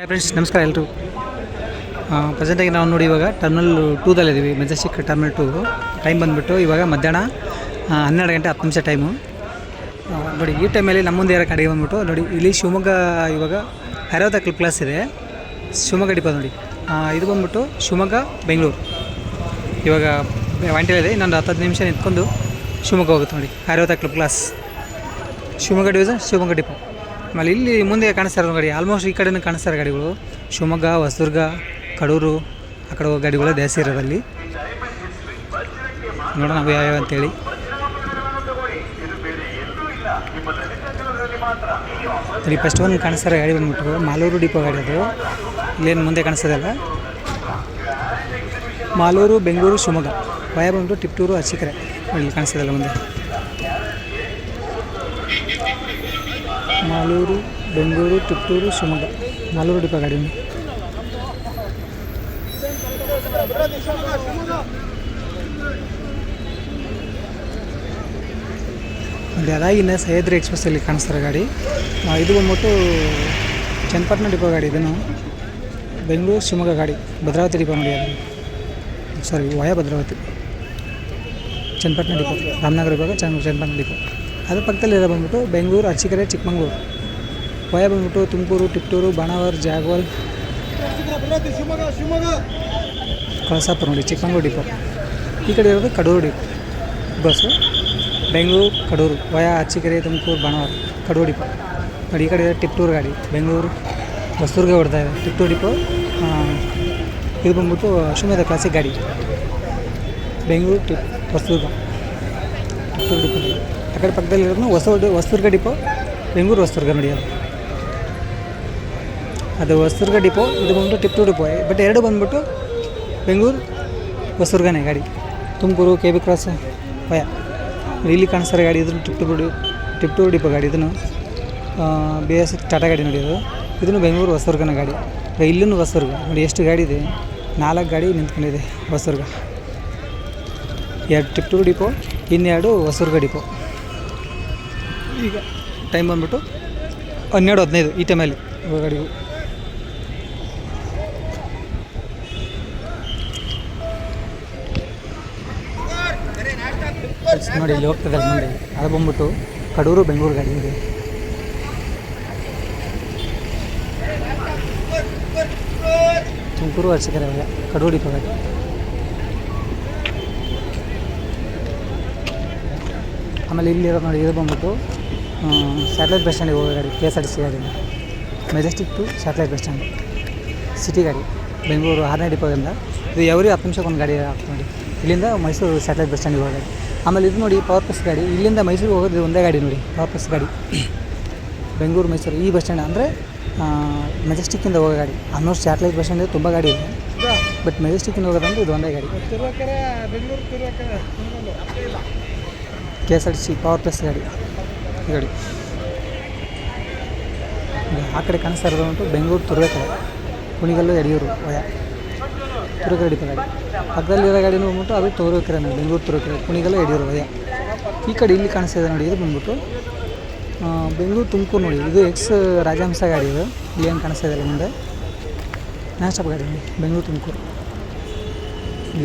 Friends ನಮಸ್ಕಾರ ಎಲ್ಲರೂ ಪ್ರೆಸೆಂಟಾಗಿ ನಾವು ನೋಡಿ ಇವಾಗ ಟರ್ಮಿನಲ್ ಟೂದಲ್ಲಿದ್ದೀವಿ ಮೆಜೆಸ್ಟಿಕ್ ಟರ್ಮಿನಲ್ ಟೂ ಟೈಮ್ ಬಂದುಬಿಟ್ಟು ಇವಾಗ ಮಧ್ಯಾಹ್ನ ಹನ್ನೆರಡು ಗಂಟೆ ಹತ್ತು ನಿಮಿಷ ಟೈಮು ನೋಡಿ, ಈ ಟೈಮಲ್ಲಿ ನಮ್ಮ ಮುಂದೆ ಇರೋ ಕಡೆಗೆ ಬಂದುಬಿಟ್ಟು, ನೋಡಿ, ಇಲ್ಲಿ ಶಿವಮೊಗ್ಗ ಇವಾಗ ಕ್ಲಿಪ್ ಕ್ಲಾಸ್ ಇದೆ. ಶಿವಮೊಗ್ಗ ಡಿಪೋ ನೋಡಿ. ಇದು ಬಂದ್ಬಿಟ್ಟು ಶಿವಮೊಗ್ಗ ಬೆಂಗಳೂರು ಇವಾಗ ಇದೆ, ಇನ್ನೊಂದು ಹತ್ತು ನಿಮಿಷ ನಿಂತ್ಕೊಂಡು ಶಿವಮೊಗ್ಗ ಹೋಗುತ್ತೆ ನೋಡಿ Airavat club class Shivamogga division Shivamogga depot ಆಮೇಲೆ ಇಲ್ಲಿ ಮುಂದೆ ಕಾಣಿಸ್ತಾರೆ ಗಾಡಿ ಆಲ್ಮೋಸ್ಟ್ ಈ ಕಡೆನೂ ಕಾಣಿಸ್ತಾರೆ ಗಾಡಿಗಳು. ಶಿವಮೊಗ್ಗ, ಹೊಸದುರ್ಗ, ಕಡೂರು, ಆ ಕಡೆ ಗಾಡಿಗಳು ಜಾಸ್ತಿ ಇರೋದಲ್ಲಿ ನೋಡೋಣ ನಾವು ಯಾವ್ಯಾವ ಅಂತೇಳಿ. ಇಲ್ಲಿ ಫಸ್ಟ್ ಒಂದು ಕಾಣಿಸ್ತಾರೆ ಗಾಡಿ ಬಂದ್ಬಿಟ್ಟು ಮಾಲೂರು ಡಿಪೋ ಗಾಡಿ ಅದು. ಇಲ್ಲೇನು ಮುಂದೆ ಕಾಣಿಸ್ತದಲ್ಲ ಮಾಲೂರು, ಬೆಂಗಳೂರು, ಶಿವಮೊಗ್ಗ. ವಯ ಬಂದ್ಬಿಟ್ಟು ಟಿಪ್ಟೂರು ಅರಸೀಕೆರೆ ಇಲ್ಲಿ ಕಾಣಿಸ್ತದಲ್ಲ ಮುಂದೆ. ಮಾಲೂರು ಬೆಂಗಳೂರು ತಿಪ್ಪೂರು ಶಿವಮೊಗ್ಗ. ಮಾಲೂರು ಡಿಪೋ ಗಾಡಿ. ಅದು ಅದಾಗಿನ ಸಹ್ಯಾದ್ರಿ ಎಕ್ಸ್ಪ್ರೆಸ್ಸಲ್ಲಿ ಕಾಣಿಸ್ತಾರೆ ಗಾಡಿ. ಇದು ಬಂದ್ಬಿಟ್ಟು ಚನ್ನಪಟ್ಟಣ ಡಿಪೋ ಗಾಡಿ ಇದನ್ನು ಬೆಂಗಳೂರು, ಶಿವಮೊಗ್ಗ ಗಾಡಿ. ಭದ್ರಾವತಿ ಡಿಪೋ ನೋಡಿ ಅದು. Sorry via Bhadravati. Channapatna depot. Ramanagara ವಿಭಾಗ, ಚನ್ನ, ಚನ್ನಪಟ್ಟಣ ಡಿಪೋ. ಅದ್ರ ಪಕ್ಕದಲ್ಲಿರೋ ಬಂದ್ಬಿಟ್ಟು ಬೆಂಗಳೂರು, ಅರಸೀಕೆರೆ, ಚಿಕ್ಕಮಂಗ್ಳೂರು. ವಯ ಬಂದ್ಬಿಟ್ಟು ತುಮಕೂರು ಟಿಪ್ಟೂರು ಬಾಣಾವರ್ ಜಾಗವಲ್ ಕಳಸಾಪುರ ನೋಡಿ, ಚಿಕ್ಕಮಂಗ್ಳೂರು ಡಿಪೋ. ಈ ಕಡೆ ಇರೋದು Kadur depot. Bus Bengaluru, Kadur. Via Arsikere, Tumakuru, Banavar, Kadur depot. ನೋಡಿ, ಈ ಕಡೆ ಟಿಪ್ಟೂರು ಗಾಡಿ, ಬೆಂಗಳೂರು. ಹೊಸದುರ್ಗ ಹೊಡ್ತಾ ಇದೆ. ಟಿಪ್ಟೂರು ಡಿಪೋ ಇದು ಬಂದ್ಬಿಟ್ಟು ಶಿವಮೊಗ್ಗ ಕ್ಲಾಸಿಕ್ ಗಾಡಿ. ಬೆಂಗಳೂರು ಟಿಪ್ ಹೊಸದುರ್ಗ ಟಿಪ್ಟೂರು ಡಿಪೋ ಆ ಕಡೆ ಪಕ್ಕದಲ್ಲಿರೋದು ಹೊಸ ಹೊಸದುರ್ಗ ಡಿಪೋ, ಬೆಂಗಳೂರು ಹೊಸದುರ್ಗ ನೋಡಿ ಅದು. ಅದು ಹೊಸದುರ್ಗ ಡಿಪೋ, ಇದು ಬಂದ್ಬಿಟ್ಟು ಟು ಡಿಪೋ. ಬಟ್ ಎರಡು ಬಂದ್ಬಿಟ್ಟು ಬೆಂಗಳೂರು ಹೊಸದುರ್ಗನೇ ಗಾಡಿ. ತುಮಕೂರು, ಕೆ ಬಿ ಕ್ರಾಸ್ ಭಯ ಇಲ್ಲಿ ಕಾಣಿಸ್ತಾರೆ ಗಾಡಿ, ಇದನ್ನು ಟಿಪ್ಟೂರು ಟಿಪ್ ಟಿಪ್ಟೂರು ಡಿಪೋ ಗಾಡಿ, ಇದನ್ನು ಬಿ ಎಸ್ ಟಾಟಾ ಗಾಡಿ ನೋಡಿ ಅದು. ಇದನ್ನು ಬೆಂಗಳೂರು ಹೊಸದುರ್ಗನ ಗಾಡಿ. ಇಲ್ಲೂ ಹೊಸದುರ್ಗ ನೋಡಿ ಎಷ್ಟು ಗಾಡಿ ಇದೆ. ನಾಲ್ಕು ಗಾಡಿ ನಿಂತ್ಕೊಂಡಿದೆ ಹೊಸದುರ್ಗ ಎರಡು ಟಿಪ್ಟೂರು ಡಿಪೋ, ಇನ್ನೆರಡು ಹೊಸದುರ್ಗ ಡಿಪೋ. ಈಗ ಟೈಮ್ ಬಂದ್ಬಿಟ್ಟು ಹನ್ನೆರಡು ಹದಿನೈದು ಈ ಟೈಮಲ್ಲಿ ಗಾಡಿಗೂ ನೋಡಿ ಇಲ್ಲಿ ಹೋಗ್ತದೆ ಮುಂದೆ. ಅದು ಬಂದ್ಬಿಟ್ಟು ಕಡೂರು ಬೆಂಗಳೂರು ಗಾಡಿ ಇದೆ. ತುಮಕೂರು ಹರ್ಸಿದ್ದಾರೆ ಅವಾಗ ಕಡೂರು ಡಿಪೋ ಗಾಡಿ. ಆಮೇಲೆ ಇಲ್ಲಿರೋ ನೋಡಿ, ಇದು ಬಂದ್ಬಿಟ್ಟು ಸ್ಯಾಟಲೈಟ್ ಬಸ್ ಸ್ಟ್ಯಾಂಡಿಗೆ ಹೋಗೋ ಗಾಡಿ K S R T C ಗಾಡಿ. Majestic to satellite bus stand city ಗಾಡಿ ಬೆಂಗಳೂರು ಆರನೇ ಡಿಪೋದಿಂದ ಇದು ಎವ್ರಿ ಹತ್ತು ನಿಮಿಷಕ್ಕೆ ಒಂದು ಗಾಡಿ ಆಗ್ತದೆ ನೋಡಿ. ಇಲ್ಲಿಂದ ಮೈಸೂರು ಸ್ಯಾಟಲೈಟ್ ಬಸ್ ಸ್ಟ್ಯಾಂಡಿಗೆ ಹೋಗೋ ಗಾಡಿ. ಆಮೇಲೆ ಇದು ನೋಡಿ ಪವರ್ ಪ್ಲಸ್ ಗಾಡಿ. ಇಲ್ಲಿಂದ ಮೈಸೂರಿಗೆ ಹೋಗೋದು ಒಂದೇ ಗಾಡಿ ನೋಡಿ ಪವರ್ ಪ್ಲಸ್ ಗಾಡಿ. ಬೆಂಗಳೂರು ಮೈಸೂರು ಈ ಬಸ್ ಸ್ಟ್ಯಾಂಡ್ ಅಂದರೆ ಮೆಜೆಸ್ಟಿಕ್ಕಿಂದ ಹೋಗೋ ಗಾಡಿ. ಆಲ್ಮೋಸ್ಟ್ ಸ್ಯಾಟಲೈಟ್ ಬಸ್ ಸ್ಟ್ಯಾಂಡ್ ತುಂಬ ಗಾಡಿ ಇದೆ. ಬಟ್ ಮೆಜೆಸ್ಟಿಕ್ಕಿಂದ ಹೋಗೋದಂದ್ರೆ ಇದು ಒಂದೇ ಗಾಡಿ. K S R T C power plus ಗಾಡಿ. ಈ ಇದು ಆ ಕಡೆ ಕಾಣಿಸ್ತಾ ಇರೋದು ಉಂಟು ಬೆಂಗಳೂರು ತುರುವೇಕೆರೆ ಕುಣಿಗಲ್ಲು ಯಡಿಯೂರು ವಯ. ತುರುವೇಕೆರೆ ಡಿಪೋ ಗಾಡಿ. ಪಕ್ಕದಲ್ಲಿರೋ ಗಾಡಿನೂ ಬಂದ್ಬಿಟ್ಟು ಅದು ತುರುವೇಕೆರೆ ಬೆಂಗಳೂರು ತುರುವೇಕೆರೆ ಕುಣಿಗಲ್ಲು ಯಡಿಯೂರು ವಯ. ಈ ಕಡೆ ಇಲ್ಲಿ ಕಾಣಿಸ್ತಾ ಇದೆ ನೋಡಿ, ಇದು ಬಂದ್ಬಿಟ್ಟು ಬೆಂಗಳೂರು ತುಮಕೂರು ನೋಡಿ, ಇದು ಎಕ್ಸ್ ರಾಜಹಂಸ ಗಾಡಿ ಇದು. ಇಲ್ಲಿ ಏನು ಕಾಣಿಸ್ತಾ ಇದೆ ಮುಂದೆ? ನಾಸ್ಟಾಪ್ ಗಾಡಿ ನೋಡಿ ಬೆಂಗಳೂರು ತುಮಕೂರು.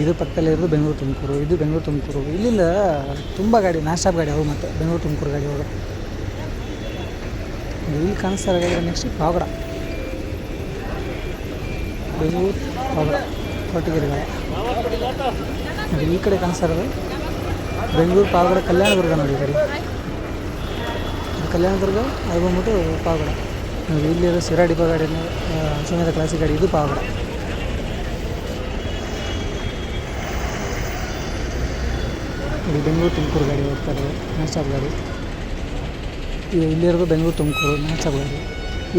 ಇದು ಪಕ್ಕದಲ್ಲಿರೋದು ಬೆಂಗಳೂರು ತುಮಕೂರು, ಇದು ಬೆಂಗಳೂರು ತುಮಕೂರು. ಇಲ್ಲಿಂದ ತುಂಬ ಗಾಡಿ ನಾಶಾಪ್ ಗಾಡಿ ಅವು ಮತ್ತು ಬೆಂಗಳೂರು ತುಮಕೂರು ಗಾಡಿ ಹೋಗೋದು. ಇಲ್ಲಿ ಕಾಣಿಸ್ತಾ ಇರೋ ನೆಕ್ಸ್ಟ್ ಪಾವಗಡ. ಬೆಂಗಳೂರು ಪಾವಗಡ ಕೊರಟಗೆರೆ ಗಾಡಿ. ಈ ಕಡೆ ಕಾಣಿಸ್ತಾ ಇರೋದು. ಬೆಂಗಳೂರು ಪಾವಗಡ ಕಲ್ಯಾಣದುರ್ಗ ನೋಡಿ ಕಲ್ಯಾಣ ಕಲ್ಯಾಣದುರ್ಗ, ಅದು ಬಂದ್ಬಿಟ್ಟು ಪಾವಗಡ. ಇಲ್ಲಿರೋ ಡಿಪೋ ಗಾಡಿ ಶಿವಮೊಗ್ಗ ಕ್ಲಾಸಿಕ್ ಗಾಡಿ, ಇದು ಪಾವಗಡ. ಇದು ಬೆಂಗಳೂರು ತುಮಕೂರು ಗಾಡಿ ಹೋಗ್ತಾರೆ ನಾನ್ ಸ್ಟಾಪ್ ಗಾಡಿ. ಇದು ಇಲ್ಲಿರೋದು ಬೆಂಗಳೂರು ತುಮಕೂರು ನಾನ್ ಗಾಡಿ.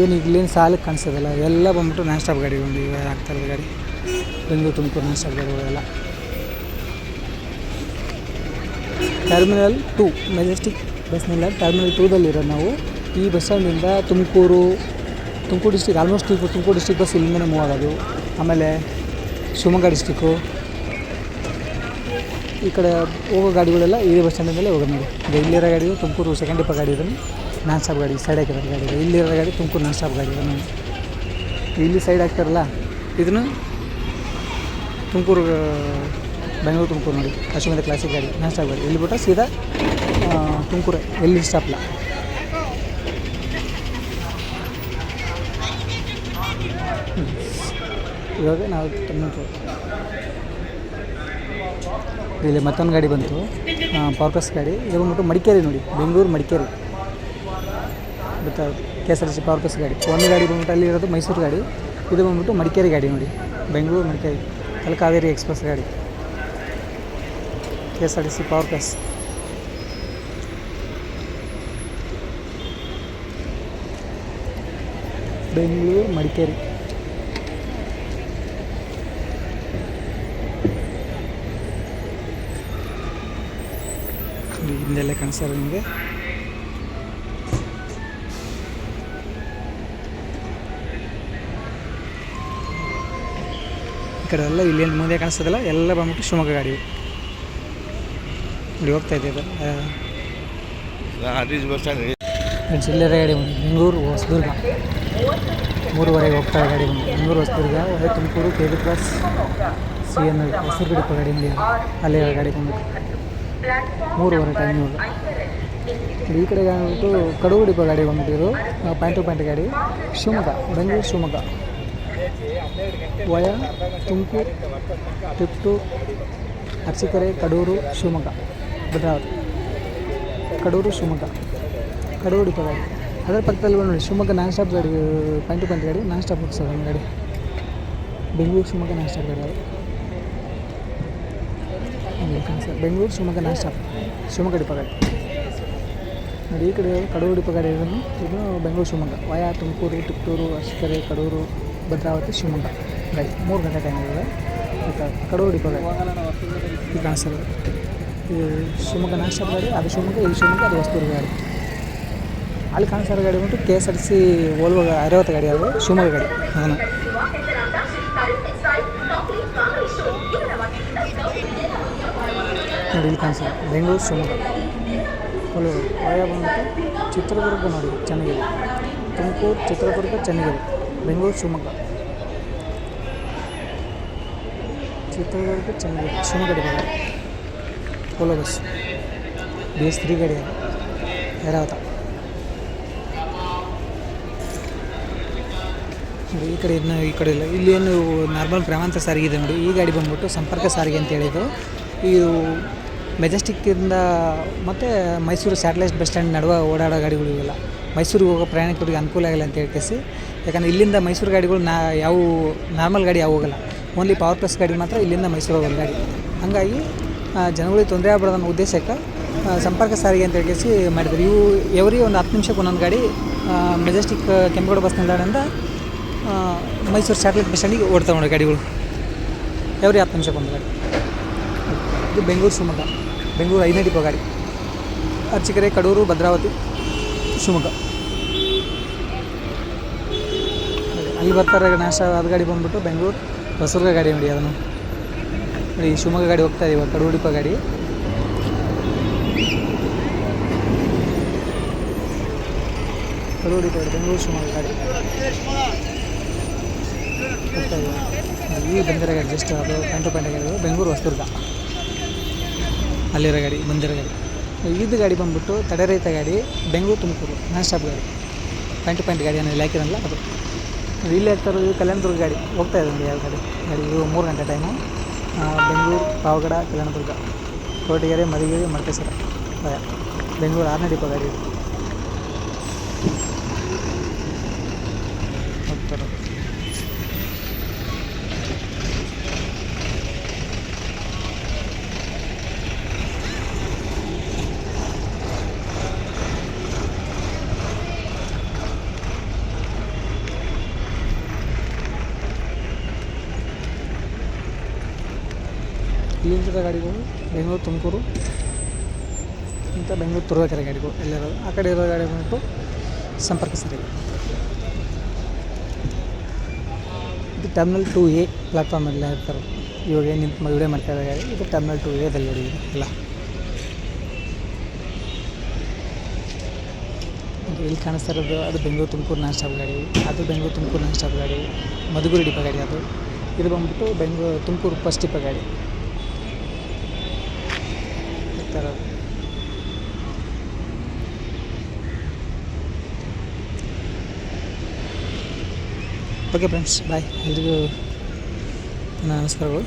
ಏನು ಇಲ್ಲೇನು ಸಾಲಕ್ಕೆ ಕಾಣಿಸೋದಲ್ಲ. ಎಲ್ಲ ಬಂದ್ಬಿಟ್ಟು ನಾನ್ ಸ್ಟಾಪ್ ಒಂದು ಇವಾಗ ಆಗ್ತಾ ಇರೋದು ಗಾಡಿ. ಬೆಂಗಳೂರು ತುಮಕೂರು ನಾನ್ ಸ್ಟಾಪ್ ಗಾಡಿಗಳೆಲ್ಲ ಟರ್ಮಿನಲ್ ಟೂ ಮೆಜೆಸ್ಟಿಕ್ ಬಸ್ ನಿಲ್ದಾಣ ಟರ್ಮಿನಲ್ ಟೂದಲ್ಲಿರೋ ನಾವು ಈ bus ಸ್ಟ್ಯಾಂಡಿಂದ Tumakuru Tumakuru district almost Tumakuru district bus ಇಲ್ಲಿಂದನೇ ಮೂವ್ ಆಗೋದು. ಆಮೇಲೆ ಶಿವಮೊಗ್ಗ ಡಿಸ್ಟಿಕ್ಕು ಈ ಕಡೆ ಹೋಗೋ ಗಾಡಿಗಳೆಲ್ಲ ಇದೇ ಬಸ್ ಸ್ಟ್ಯಾಂಡಿಂದಲೇ ಹೋಗೋದು ನೋಡಿ ಈಗ ಇಲ್ಲಿರೋ ಗಾಡಿ ತುಮಕೂರು ಸೆಕೆಂಡ್ ಡಿಪ ಗಾಡಿ ಇದನ್ನು ನಾನ್ ಸ್ಟಾಪ್ ಗಾಡಿ ಸೈಡ್ ಹಾಕಿರೋ ಗಾಡಿ ಇದೆ. ಇಲ್ಲಿರೋ ಗಾಡಿ ತುಮಕೂರು ನಾನ್ ಸ್ಟಾಪ್ ಗಾಡಿ ಇದೆ ಇಲ್ಲಿ ಸೈಡ್ ಹಾಕ್ತಾರಲ್ಲ, ಇದನ್ನು ತುಮಕೂರು, ಬೆಂಗಳೂರು ತುಮಕೂರು ನೋಡಿ. ಅಶ್ವಮೇಧ ಕ್ಲಾಸಿಕ್ ಗಾಡಿ, ನಾನ್ ಸ್ಟಾಪ್ ಗಾಡಿ. ಇಲ್ಲಿ ಬಿಟ್ಟರೆ ಸೀದಾ ತುಮಕೂರು, ಎಲ್ಲಿ ಸ್ಟಾಪ್ಲ. ಇವಾಗ ನಾವು ಟೊಮೆಟೊ ಇಲ್ಲಿ ಮತ್ತೊಂದು ಗಾಡಿ ಬಂತು. ಪರ್ಪಸ್ ಗಾಡಿ. ಇದು ಬಂದ್ಬಿಟ್ಟು ಮಡಿಕೇರಿ ನೋಡಿ. ಬೆಂಗಳೂರು ಮಡಿಕೇರಿ. ಗೊತ್ತಾ K S R C purpose ಗಾಡಿ. ಒಂದು ಗಾಡಿ ಬಂದ್ಬಿಟ್ಟು ಅಲ್ಲಿ ಇರೋದು ಮೈಸೂರು ಗಾಡಿ. ಇದು ಬಂದ್ಬಿಟ್ಟು ಮಡಿಕೇರಿ ಗಾಡಿ ನೋಡಿ. ಬೆಂಗಳೂರು ಮಡಿಕೇರಿ. ಅಲ್ಲಿ ಕಾವೇರಿ ಎಕ್ಸ್ಪ್ರೆಸ್ ಗಾಡಿ. K S R T C ಪಾರ್ಕಸ್ Bengaluru Madikeri. ಇಲ್ಲಿ ಹಿಂದೆಲ್ಲ ಕಾಣಿಸ್ತಾರೆ ನಿಮಗೆ. ಈ ಕಡೆ ಎಲ್ಲ ಇಲ್ಲಿ ಮುಂದೆ ಕಾಣಿಸ್ತದಲ್ಲ ಎಲ್ಲ ಬಂದ್ಬಿಟ್ಟು ಶಿವಮೊಗ್ಗ ಗಾಡಿ. ಇಲ್ಲಿ ಹೋಗ್ತಾ ಇದೆ ಜಿಲ್ಲೆ ಫ್ರೆಂಡ್ಸ್ ಇಲ್ಲೇ ಗಾಡಿ ಬಂದು ಬೆಂಗಳೂರು ಹೊಸದುರ್ಗ. ಮೂರುವರೆಗೆ ಹೋಗ್ತಾ ಇದೆ ಗಾಡಿ ಬಂದು. Bengaluru Hosadurga Tumakuru K B cross C N Hosadurga ಗಾಡಿ ಬಂದಿದೆ. ಅಲ್ಲೇ ಗಾಡಿ ಬಂದ್ಬಿಟ್ಟು. ಮೂರುವರೆ ಇವಾಗ ಈ ಕಡೆ ಬಂದ್ಬಿಟ್ಟು ಕಡೂರು ಡಿಪೋ ಗಾಡಿ ಇದು ಪಾಯಿಂಟ್ ಟು ಪಾಯಿಂಟ್ ಗಾಡಿ. ಶಿವಮೊಗ್ಗ, ಬೆಂಗಳೂರು ಶಿವಮೊಗ್ಗ. ವಯ, ತುಮಕೂರು ಟಿಪ್ಟು ಅರಸೀಕೆರೆ, ಕಡೂರು, ಶಿವಮೊಗ್ಗ, ಭದ್ರಾವತಿ. ಕಡೂರು, ಶಿವಮೊಗ್ಗ. ಕಡೂರು ಡಿಪೋ ಗಾಡಿ. ಅದರ ಪಕ್ಕದಲ್ಲಿ ನೋಡಿ ಶಿವಮೊಗ್ಗ ನಾನ್ ಸ್ಟಾಪ್ ಗಾಡಿ ಪಾಯಿಂಟ್ ಟು ಪಾಯಿಂಟ್ ಗಾಡಿ, ನಾನ್ ಸ್ಟಾಪ್ ಒಂದು ಗಾಡಿ. ಬೆಂಗಳೂರು, ಶಿವಮೊಗ್ಗ ನಾನ್ ಸ್ಟಾಪ್ ಗಾಡಿ ಅದು. ಸರ್ ಬೆಂಗಳೂರು ಶಿವಮೊಗ್ಗ ನಾಷ್ಟ ಶಿವಮೊಗ್ಗ ಡಿಪಗಾಡಿ ನೋಡಿ, ಈ ಕಡೆ ಕಡೂರು ಡಿಪಗಾಡಿ ಇದನ್ನು ಇದು ಬೆಂಗಳೂರು ಶಿವಮೊಗ್ಗ. ವಾಯ, ತುಮಕೂರು, ತುಪ್ತೂರು, ಅರಸೀಕೆರೆ, ಕಡೂರು, ಭದ್ರಾವತಿ, ಶಿವಮೊಗ್ಗ. ಗಾಡಿ ಮೂರು ಗಂಟೆ ಟೈಮ್ ಇದೆ ಆಯಿತಾ? ಕಡೂರು ಡಿಪಗಾಡಿ ಇದು ಕಾಣಿಸ್ತದೆ ಇದು. ಶಿವಮೊಗ್ಗ ನಾಷ್ಟ ಗಾಡಿ, ಅದು ಶಿವಮೊಗ್ಗ ಇದು ಶಿವಮೊಗ್ಗ, ಅದು ಹೊಸ್ತೂರು ಗಾಡಿ. ಅಲ್ಲಿ ಕಾಣಿಸೋ ಗಾಡಿ ಬಂದು K S R C Volvo ಅರವತ್ತು ಗಾಡಿ ಅದು, ಶಿವಮೊಗ್ಗ ಗಾಡಿ. ಅದನ್ನು ಬೆಂಗಳೂರು ಶಿವಮೊಗ್ಗ. ಕೊಲ್ಲೂರು ವಯ ಬಂದ್ಬಿಟ್ಟು ಚಿತ್ರದುರ್ಗ ನೋಡಿ ಚೆನ್ನಾಗಿದೆ ತುಮಕೂರು, ಚಿತ್ರದುರ್ಗ ಚೆನ್ನಾಗಿದೆ ಬೆಂಗಳೂರು, ಶಿವಮೊಗ್ಗ. ಚಿತ್ರದುರ್ಗ ಚೆನ್ನಾಗಿದೆ ಶಿವಮೊಗ್ಗ ಗಡಿ Ola bus B S three ಗಾಡಿ ಎರಾವತ ಈ ಕಡೆ ಇನ್ನು ಈ ಕಡೆ ಇಲ್ಲ. ಇಲ್ಲಿ ಏನು ನಾರ್ಮಲ್ ಗ್ರಾಮಾಂತರ ಸಾರಿಗೆ ಇದೆ ನೋಡಿ. ಈ ಗಾಡಿ ಬಂದ್ಬಿಟ್ಟು ಸಂಪರ್ಕ ಸಾರಿಗೆ ಅಂತ ಹೇಳಿದ್ದು. ಇದು ಮೆಜೆಸ್ಟಿಕ್ಕಿಂದ ಮತ್ತು ಮೈಸೂರು ಸ್ಯಾಟಲೈಟ್ ಬಸ್ ಸ್ಟ್ಯಾಂಡ್ ನಡುವೆ ಓಡಾಡೋ ಗಾಡಿಗಳು ಇವೆಲ್ಲ. ಮೈಸೂರಿಗೆ ಹೋಗೋ ಪ್ರಯಾಣಿಕರಿಗೆ ಅನುಕೂಲ ಆಗಲ್ಲ ಅಂತ ಹೇಳ್ಕೇಸಿ. ಯಾಕಂದರೆ ಇಲ್ಲಿಂದ ಮೈಸೂರು ಗಾಡಿಗಳು ನಾ ಯಾವ ನಾರ್ಮಲ್ ಗಾಡಿ ಯಾವ ಹೋಗಲ್ಲ. ಓನ್ಲಿ ಪವರ್ ಪ್ಲಸ್ ಗಾಡಿ ಮಾತ್ರ ಇಲ್ಲಿಂದ ಮೈಸೂರು ಹೋಗೋದು ಗಾಡಿ. ಹಾಗಾಗಿ ಜನಗಳಿಗೆ ತೊಂದರೆ ಆಗ್ಬಾರ್ದು ಅನ್ನೋ ಉದ್ದೇಶಕ್ಕೆ ಸಂಪರ್ಕ ಸಾರಿಗೆ ಅಂತ ಹೇಳ್ಕೇಸಿ ಮಾಡಿದ್ರು. ಇವು ಎವ್ರಿ ಒಂದು ಹತ್ತು ನಿಮಿಷಕ್ಕೆ ಒಂದೊಂದು ಗಾಡಿ ಮೆಜೆಸ್ಟಿಕ್ ಕೆಂಪೇಗೌಡ ಬಸ್ ನಿಲ್ದಾಣದಿಂದ ಮೈಸೂರು ಸ್ಯಾಟಲೈಟ್ ಬಸ್ ಸ್ಟ್ಯಾಂಡಿಗೆ ಓಡ್ತಾವೆ ನೋಡಿ ಗಾಡಿಗಳು. ಎವ್ರಿ ಹತ್ತು ನಿಮಿಷಕ್ಕೆ ಒಂದು ಗಾಡಿ. ಇದು ಬೆಂಗಳೂರು ಶಿವಮೊಗ್ಗ. ಬೆಂಗಳೂರು ಐದನೇ ಡಿಪೋ ಗಾಡಿ ಅರ್ಚಿಕೆರೆ, ಕಡೂರು, ಭದ್ರಾವತಿ, ಶಿವಮೊಗ್ಗ. ಅಲ್ಲಿ ಬರ್ತಾರೆ ನಾಶ ಅದು ಗಾಡಿ ಬಂದುಬಿಟ್ಟು ಬೆಂಗಳೂರು. ಹೊಸದುರ್ಗ ಗಾಡಿ ನೋಡಿ ಅದನ್ನು. ನೋಡಿ, ಶಿವಮೊಗ್ಗ ಗಾಡಿ ಹೋಗ್ತಾ ಇವಾಗ, ಕಡೂರು ಡಿಪೋ ಗಾಡಿ. ಕಡೂರು ಡಿಪೋ ಗಾಡಿ, ಬೆಂಗಳೂರು, ಶಿವಮೊಗ್ಗ ಗಾಡಿ. ಹೋಗ್ತಾ ಇದ್ದೀವಿ ಬಂದಿರೋ ಗಾಡಿ ಜಸ್ಟ್ ಅದು ಗಾಡಿ ಬೆಂಗಳೂರು ಹೊಸದುರ್ಗ. ಅಲ್ಲಿರೋ ಗಾಡಿ, ಬಂದಿರೋ ಗಾಡಿ. ಇದು ಗಾಡಿ ಬಂದ್ಬಿಟ್ಟು ತಡೆರಹಿತ ಗಾಡಿ ಬೆಂಗಳೂರು ತುಮಕೂರು, ನಾನ್ ಸ್ಟಾಪ್ ಗಾಡಿ. ಪಾಯಿಂಟ್ ಪಾಯಿಂಟ್ ಗಾಡಿ ಅನ್ನೋ ಹಾಕಿರಲ್ಲ ಅದು. ಇಲ್ಲಿ ಹಾಕ್ತಾ ಇರೋದು ಕಲ್ಯಾಣದುರ್ಗ ಗಾಡಿ. ಹೋಗ್ತಾ ಇದೆ ನೋಡಿ ಯಾವ ಗಾಡಿ. ಗಾಡಿ ಇದು ಮೂರು ಗಂಟೆ ಟೈಮು ಬೆಂಗಳೂರು, ಪಾವಗಡ, ಕಲ್ಯಾಣದುರ್ಗ. ಕೋಟೆಗೆರೆ ಮದಿಗೆರೆ ಮಲ್ಕೇಶ್ವರ. ಬೆಂಗಳೂರು ಆರನೇ ಡಿಪೋ ಗಾಡಿ ಹೋಗ್ತಾ ಇರೋದು ಇಲ್ಲಿಂದ ಗಾಡಿಗಳು, ಬೆಂಗಳೂರು, ತುಮಕೂರು, ಇಂಥ ಬೆಂಗಳೂರು ತುರುವೇಕೆರೆ ಗಾಡಿಗಳು ಎಲ್ಲಿರೋದು ಆ ಕಡೆ ಇರೋ ಗಾಡಿ ಬಂದುಬಿಟ್ಟು ಸಂಪರ್ಕ ಇದು ಟರ್ಮಿನಲ್ ಟು ಎ ಪ್ಲಾಟ್ಫಾರ್ಮಲ್ಲಿ ಇರ್ತಾರೆ. ಇವಾಗ ಏನು ನಿಂತು ವಿಡಿಯೋ ಮಾಡ್ತಾ ಇದ್ದಾರೆ, ಇದು ಟರ್ಮಿನಲ್ ಟು ಎದಲ್ಲಿ ನೋಡಿ, ಎಲ್ಲ. ಇಲ್ಲಿ ಕಾಣಿಸ್ತಾ ಇರೋದು, ಅದು ಬೆಂಗಳೂರು ತುಮಕೂರು ನಾನ್ ಸ್ಟಾಪ್ ಗಾಡಿ. ಅದು ಬೆಂಗಳೂರು ತುಮಕೂರು ನಾನ್ ಸ್ಟಾಪ್ ಗಾಡಿ. ಮಧುಗುರಿ ಡಿಪೋ ಗಾಡಿ ಅದು. ಇದು ಬಂದ್ಬಿಟ್ಟು ಬೆಂಗಳೂರು, ತುಮಕೂರು ಫಸ್ಟ್ ಡಿಪೋ ಗಾಡಿ. ಈ ಥರ ಓಕೆ ಫ್ರೆಂಡ್ಸ್ ಬಾಯ್ ಎಲ್ರಿಗೂ ನನ್ನ ನಮಸ್ಕಾರಗಳು